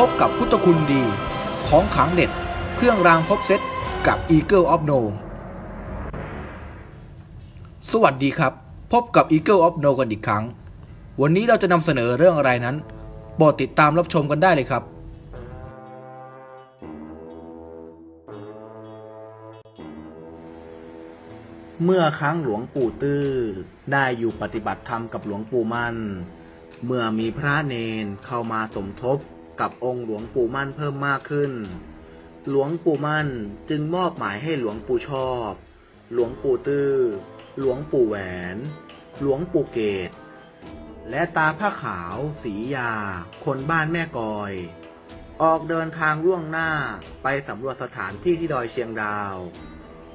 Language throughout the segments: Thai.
พบกับพุทธคุณดี ของขังเด็ด เครื่องรางครบเซตกับ Eagle of No สวัสดีครับ พบกับ Eagle of No กันอีกครั้ง วันนี้เราจะนำเสนอเรื่องอะไรนั้นโปรดติดตามรับชมกันได้เลยครับ เมื่อครั้งหลวงปู่ตื้อ ได้อยู่ปฏิบัติธรรมกับหลวงปู่มั่นเมื่อมีพระเนนเข้ามาสมทบ กับองค์หลวงปู่มั่นเพิ่มมากขึ้น หลวงปู่มั่นจึงมอบหมายให้หลวงปู่ชอบ หลวงปู่ตื้อ หลวงปู่แหวน หลวงปู่เกต และตาผ้าขาวสียา คนบ้านแม่กอย ออกเดินทางล่วงหน้าไปสำรวจสถานที่ที่ดอยเชียงดาว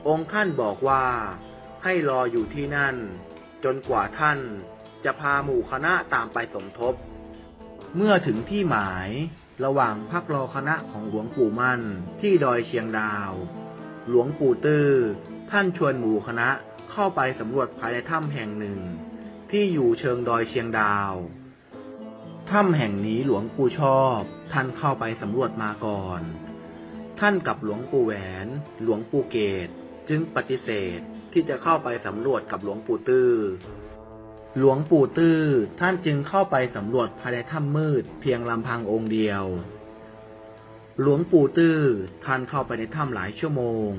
องค์ท่านบอกว่าให้รออยู่ที่นั่น จนกว่าท่านจะพาหมู่คณะตามไปสมทบ เมื่อถึงที่หมายระหว่างพักรอคณะของหลวงปู่มั่นที่ดอยเชียงดาว หลวงปู่ตื้อท่านชวนหมู่คณะเข้าไปสำรวจภายในถ้ำแห่งหนึ่ง ที่อยู่เชิงดอยเชียงดาวถ้ำแห่งนี้หลวงปู่ชอบ ท่านเข้าไปสำรวจมาก่อน ท่านกับหลวงปู่แหวน หลวงปู่เกต จึงปฏิเสธที่จะเข้าไปสำรวจกับหลวงปู่ตื้อ หลวงปู่ตื้อท่านจึงเข้าไปสำรวจภายในถ้ำมืดเพียงลำพังองค์เดียว หลวงปู่ตื้อท่านเข้าไปในถ้ำหลายชั่วโมง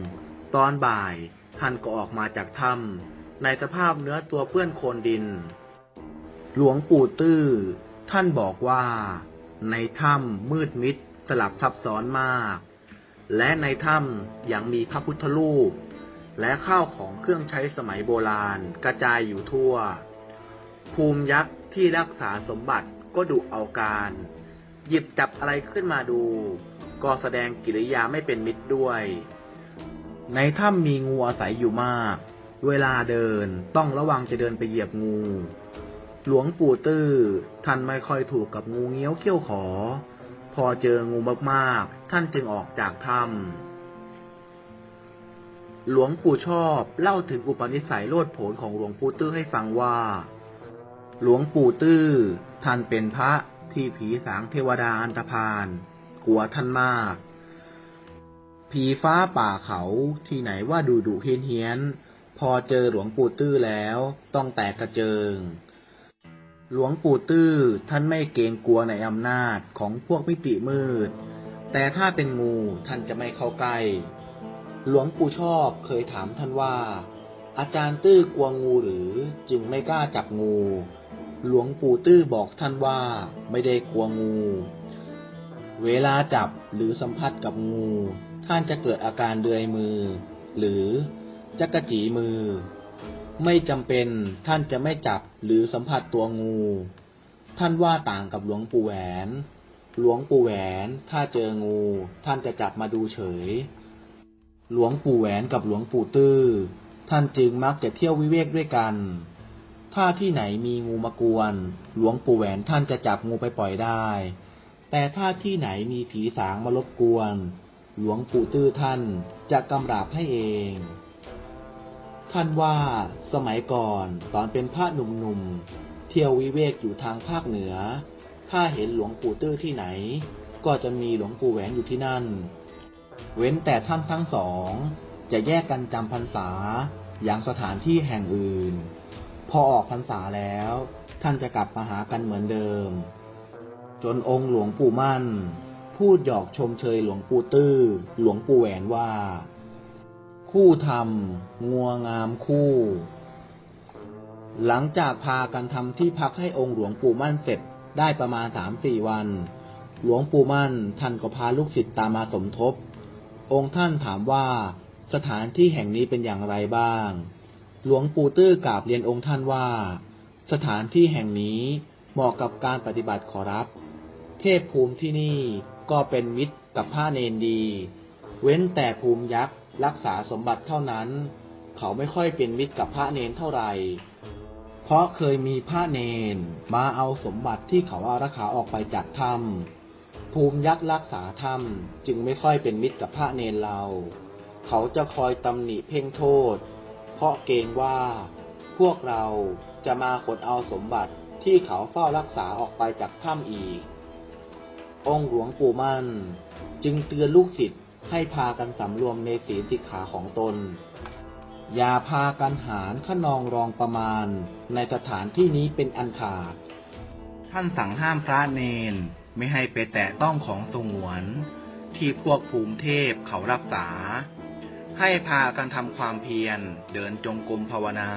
ตอนบ่ายท่านก็ออกมาจากถ้ำในสภาพเนื้อตัวเปื้อนโคลนดิน หลวงปู่ตื้อท่านบอกว่าในถ้ำมืดมิดสลับซับซ้อนมาก และในถ้ำยังมีพระพุทธรูป และข้าวของเครื่องใช้สมัยโบราณกระจายอยู่ทั่ว ภูมิยักษ์ที่รักษาสมบัติก็ดุเอาการ หยิบจับอะไรขึ้นมาดู ก็แสดงกิริยาไม่เป็นมิตรด้วย ในถ้ำมีงูอาศัยอยู่มาก เวลาเดินต้องระวังจะเดินไปเหยียบงู หลวงปู่ตื้อท่านไม่ค่อยถูกกับงูเงี้ยวเขี้ยวขอ พอเจองูมากๆ ท่านจึงออกจากถ้ำหลวงปู่ชอบเล่าถึงอุปนิสัยโลดโผนของหลวงปู่ตื้อให้ฟังว่า หลวงปู่ตื้อ ท่านเป็นพระที่ผีสางเทวดาอันตรพาน กลัวท่านมาก ผีฟ้าป่าเขาที่ไหนว่าดุดุเฮียนเฮียน พอเจอหลวงปู่ตื้อแล้วต้องแตกกระเจิง หลวงปู่ตื้อท่านไม่เกรงกลัวในอำนาจของพวกมิติมืด แต่ถ้าเป็นงูท่านจะไม่เข้าใกล้ หลวงปู่ชอบเคยถามท่านว่าอาจารย์ตื้อกลัวงูหรือจึงไม่กล้าจับงู หลวงปู่ตื้อบอกท่านว่าไม่ได้กลัวงู เวลาจับหรือสัมผัสกับงู ท่านจะเกิดอาการเดือยมือ หรือจักระจีมือ ไม่จำเป็นท่านจะไม่จับหรือสัมผัสตัวงู ท่านว่าต่างกับหลวงปู่แหวน หลวงปู่แหวนถ้าเจองู ท่านจะจับมาดูเฉย หลวงปู่แหวนกับหลวงปู่ตื้อ ท่านจึงมักจะเที่ยววิเวกด้วยกัน ถ้าที่ไหนมีงูมากวน หลวงปู่แหวนท่านจะจับงูไปปล่อยได้ แต่ถ้าที่ไหนมีผีสางมารบกวน หลวงปู่ตื้อท่านจะกำราบให้เอง ท่านว่าสมัยก่อนตอนเป็นพระหนุ่มๆ เที่ยววิเวกอยู่ทางภาคเหนือ ถ้าเห็นหลวงปู่ตื้อที่ไหน ก็จะมีหลวงปู่แหวนอยู่ที่นั่น เว้นแต่ท่านทั้งสอง จะแยกกันจำพรรษาอย่างสถานที่แห่งอื่น พอออกพรรษาแล้ว ท่านจะกลับมาหากันเหมือนเดิม จนองค์หลวงปู่มั่น พูดหยอกชมเชยหลวงปู่ตื้อ หลวงปู่แหวนว่า คู่ธรรมงัวงามคู่ หลังจากพากันทำที่พักให้องค์หลวงปู่มั่นเสร็จได้ประมาณสามสี่วัน หลวงปู่มั่นท่านก็พาลูกศิษย์ตามมาสมทบ องค์ท่านถามว่าสถานที่แห่งนี้เป็นอย่างไรบ้าง หลวงปู่ตื้อกราบเรียนองค์ท่านว่า สถานที่แห่งนี้เหมาะกับการปฏิบัติขอรับ เทพภูมิที่นี่ก็เป็นมิตรกับพระเนนดี เว้นแต่ภูมิยักษ์รักษาสมบัติเท่านั้น เขาไม่ค่อยเป็นมิตรกับพระเนนเท่าไหร่ เพราะเคยมีพระเนนมาเอาสมบัติที่เขาอารักขาออกไปจากถ้ำภูมิยักษ์รักษาถ้ำจึงไม่ค่อยเป็นมิตรกับพระเนนเรา เขาจะคอยตำหนิเพ่งโทษ เพราะเกรงว่า พวกเราจะมาขนเอาสมบัติที่เขาเฝ้ารักษาออกไปจากถ้ำอีก องค์หลวงปู่มั่น จึงเตือนลูกศิษย์ให้พากันสำรวมในศีลสิกขาของตน อย่าพากันหารขนองรองประมาณในสถานที่นี้เป็นอันขาด ท่านสั่งห้ามพระเนนไม่ให้ไปแตะต้องของสงวน ที่พวกภูมิเทพเขารักษา ให้พากันทำความเพียร เดินจงกรมภาวนา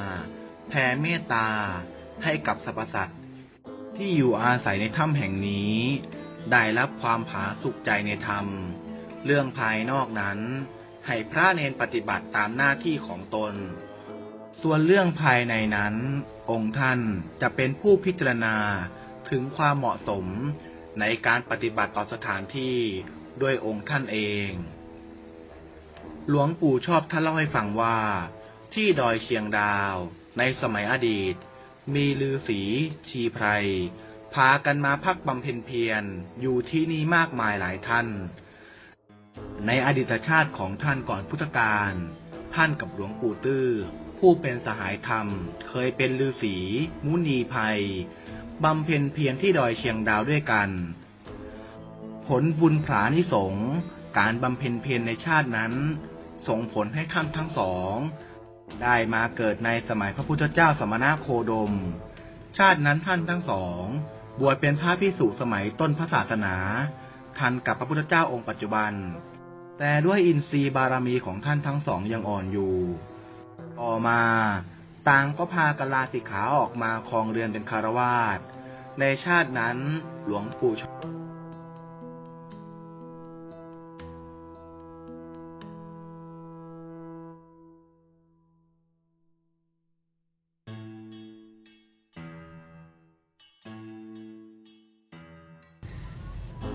แผ่เมตตา ให้กับสรรพสัตว์ที่อยู่อาศัยในถ้ำแห่งนี้ ได้รับความผาสุกใจในธรรม เรื่องภายนอกนั้น ให้พระเนนปฏิบัติตามหน้าที่ของตน ส่วนเรื่องภายในนั้น องค์ท่านจะเป็นผู้พิจารณาถึงความเหมาะสมในการปฏิบัติต่อสถานที่ด้วยองค์ท่านเอง หลวงปู่ชอบท่านเล่าให้ฟังว่า ที่ดอยเชียงดาว ในสมัยอดีต มีลือสีชีไพร พากันมาพักบำเพ็ญเพียรอยู่ที่นี่มากมายหลายท่าน ในอดีตชาติของท่านก่อนพุทธกาลท่านกับหลวงปู่ตื้อ ผู้เป็นสหายธรรม เคยเป็นลือสีมุนีภัยบำเพ็ญเพียรที่ดอยเชียงดาวด้วยกัน ผลบุญผานิสงส์การบำเพ็ญเพียรในชาตินั้น ส่งผลให้ท่านทั้งสอง ได้มาเกิดในสมัยพระพุทธเจ้าสมณะโคดม ชาตินั้นท่านทั้งสอง บวชเป็นพระพิสุสมัยต้นพระศาสนา ทันกับพระพุทธเจ้าองค์ปัจจุบัน แต่ด้วยอินทรีย์บารมีของท่านทั้งสองยังอ่อนอยู่ ต่อมาต่างก็พากันลาสิกขาออกมาครองเรือนเป็นคารวาสในชาตินั้นหลวงปู่ช